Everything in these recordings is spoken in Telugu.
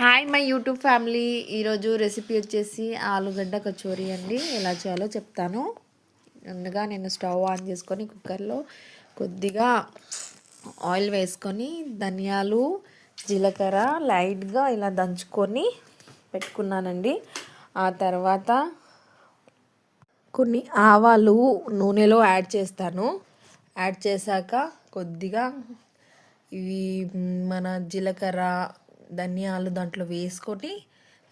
Hi my YouTube family. ఈరోజు రెసిపీ వచ్చేసి ఆలుగడ్డ కచోరీ అండి. ఎలా చేయాలో చెప్తాను. ముందుగా నేను స్టవ్ ఆన్ చేసుకొని కుక్కర్లో కొద్దిగా ఆయిల్ వేసుకొని ధనియాలు జీలకర్ర లైట్గా ఇలా దంచుకొని పెట్టుకున్నానండి. ఆ తర్వాత కొన్ని ఆవాలు నూనెలో యాడ్ చేస్తాను. యాడ్ చేశాక కొద్దిగా ఇవి మన జీలకర్ర ధనియాలు దాంట్లో వేసుకొని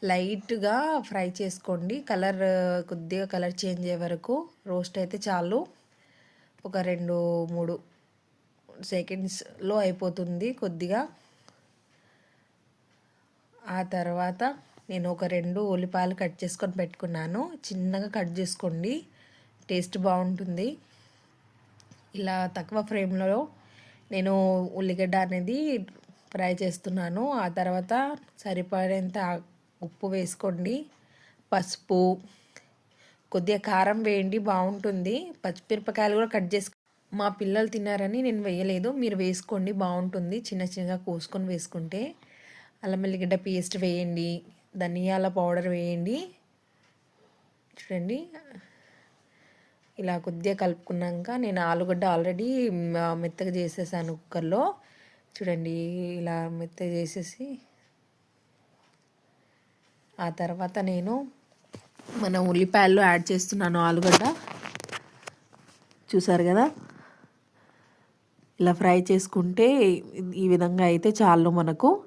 లైట్గా ఫ్రై చేసుకోండి. కలర్ కొద్దిగా కలర్ చేంజ్ అయ్యే వరకు రోస్ట్ అయితే చాలు. ఒక రెండు మూడు సెకండ్స్లో అయిపోతుంది కొద్దిగా. ఆ తర్వాత నేను ఒక రెండు ఉల్లిపాయలు కట్ చేసుకొని పెట్టుకున్నాను. చిన్నగా కట్ చేసుకోండి. టేస్ట్ బాగుంటుంది. ఇలా తక్కువ ఫ్రేమ్లో నేను ఉల్లిగడ్డ అనేది ఫ్రై చేస్తున్నాను. ఆ తర్వాత సరిపడేంత ఉప్పు వేసుకోండి. పసుపు కొద్దిగా కారం వేయండి బాగుంటుంది. పచ్చిమిరపకాయలు కూడా కట్ చేసుకో మా పిల్లలు తిన్నారని నేను వేయలేదు. మీరు వేసుకోండి బాగుంటుంది. చిన్న చిన్నగా కోసుకొని వేసుకుంటే అల్లం వెల్లిగడ్డ పేస్ట్ వేయండి ధనియాల పౌడర్ వేయండి. చూడండి. ఇలా కొద్దిగా కలుపుకున్నాక నేను ఆలుగడ్డ ఆల్రెడీ మెత్తగా చేసేసాను కుక్కర్లో. చూడండి ఇలా మెత్త చేసేసి ఆ తర్వాత నేను మన ఉల్లిపాయలు యాడ్ చేస్తున్నాను ఆలుగడ్డ. చూసారు కదా? ఇలా ఫ్రై చేసుకుంటే ఈ విధంగా అయితే చాలు మనకు.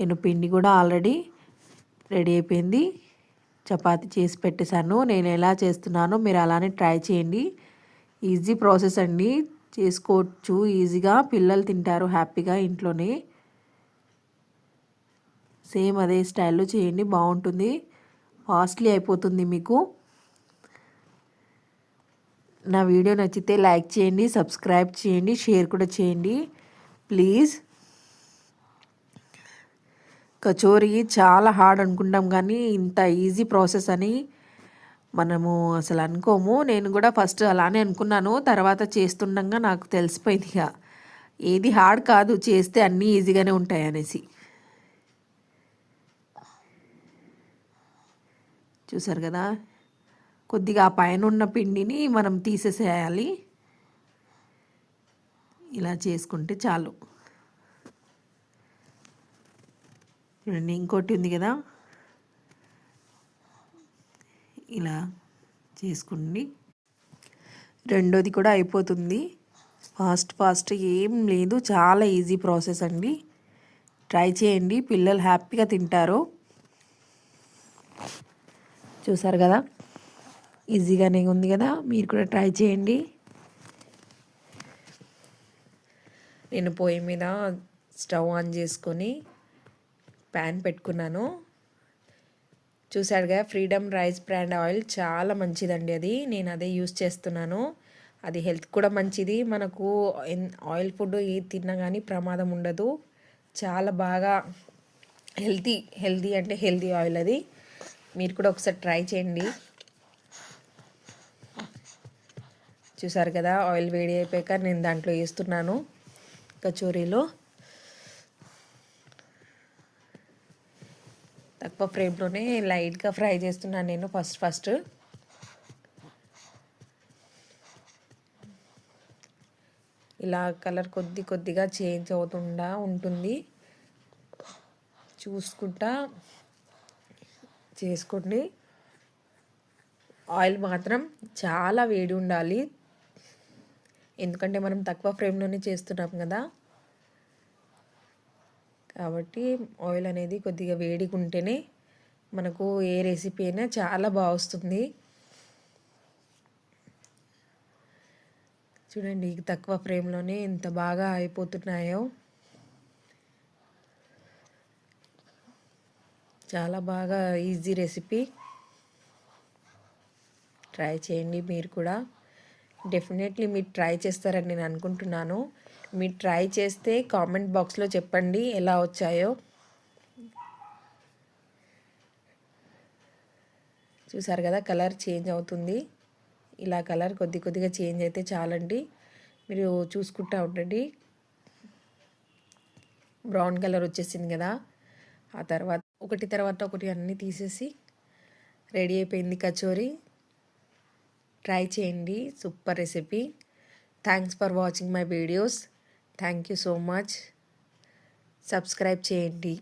నేను పిండి కూడా ఆల్రెడీ రెడీ అయిపోయింది. చపాతి చేసి పెట్టేశాను. నేను ఎలా చేస్తున్నానో మీరు అలానే ట్రై చేయండి. ఈజీ ప్రాసెస్ అండి. చేసుకోవచ్చు. ఈజీగా పిల్లలు తింటారు హ్యాపీగా ఇంట్లోనే. సేమ్ అదే స్టైల్లో చేయండి బాగుంటుంది. కాస్ట్లీ అయిపోతుంది మీకు. నా వీడియో నచ్చితే లైక్ చేయండి సబ్స్క్రైబ్ చేయండి షేర్ కూడా చేయండి. ప్లీజ్. కచోరీ చాలా హార్డ్ అనుకుంటాం కానీ ఇంత ఈజీ ప్రాసెస్ అని మనము అసలు అనుకోము. నేను కూడా ఫస్ట్ అలానే అనుకున్నాను. తర్వాత చేస్తుండగా నాకు తెలిసిపోయింది ఇక. ఏది హార్డ్ కాదు చేస్తే అన్నీ ఈజీగానే ఉంటాయి అనేసి. చూసారు కదా? కొద్దిగా ఆ పైన ఉన్న పిండిని మనం తీసేసేయాలి. ఇలా చేసుకుంటే చాలు. చూడండి ఇంకోటి ఉంది కదా? ఇలా చేసుకోండి. రెండోది కూడా అయిపోతుంది. ఫాస్ట్ ఫాస్ట్ ఏం లేదు. చాలా ఈజీ ప్రాసెస్ అండి. ట్రై చేయండి. పిల్లలు హ్యాపీగా తింటారు. చూసారు కదా? ఈజీగానే ఉంది కదా? మీరు కూడా ట్రై చేయండి. నేను పొయ్యి మీద స్టవ్ ఆన్ చేసుకొని ప్యాన్ పెట్టుకున్నాను. చూసాడుగా ఫ్రీడమ్ రైస్ బ్రాండ్ ఆయిల్ చాలా మంచిదండి అది. నేను అదే యూస్ చేస్తున్నాను. అది హెల్త్ కూడా మంచిది. మనకు ఆయిల్ ఫుడ్ ఏది తిన్నా కానీ ప్రమాదం ఉండదు. చాలా బాగా హెల్తీ హెల్తీ అంటే హెల్తీ ఆయిల్ అది. మీరు కూడా ఒకసారి ట్రై చేయండి. చూసారు కదా ఆయిల్ వేడి అయిపోయాక నేను దాంట్లో వేస్తున్నాను. కచోరీలో. తక్కువ ఫ్లేమ్లోనే లైట్గా ఫ్రై చేస్తున్నాను నేను ఫస్ట్ ఫస్ట్. ఇలా కలర్ కొద్ది కొద్దిగా చేంజ్ అవుతుండా ఉంటుంది. చూసుకుంటా చేసుకోండి. ఆయిల్ మాత్రం చాలా వేడి ఉండాలి. ఎందుకంటే మనం తక్కువ ఫ్లేమ్లోనే చేస్తున్నాం కదా. కాబట్టి ఆయిల్ అనేది కొద్దిగా వేడిగా ఉంటేనే మనకు ఏ రెసిపీ అయినా చాలా బాగా వస్తుంది చూడండి తక్కువ ఫ్రేమ్లోనే ఎంత బాగా అయిపోతున్నాయో. చాలా బాగా ఈజీ రెసిపీ ట్రై చేయండి మీరు కూడా. డెఫినెట్లీ మీరు ట్రై చేస్తారని నేను అనుకుంటున్నాను. మీరు ట్రై చేస్తే కామెంట్ బాక్స్లో చెప్పండి ఎలా వచ్చాయో. చూసారు కదా కలర్ చేంజ్ అవుతుంది. ఇలా కలర్ కొద్ది కొద్దిగా చేంజ్ అయితే చాలండి. మీరు చూసుకుంటూ ఉండండి. బ్రౌన్ కలర్ వచ్చేసింది కదా. ఆ తర్వాత ఒకటి తర్వాత ఒకటి అన్నీ తీసేసి రెడీ అయిపోయింది కచోరీ. ట్రై చేయండి. Super recipe. Thanks for watching my videos thank you so much subscribe చేయండి.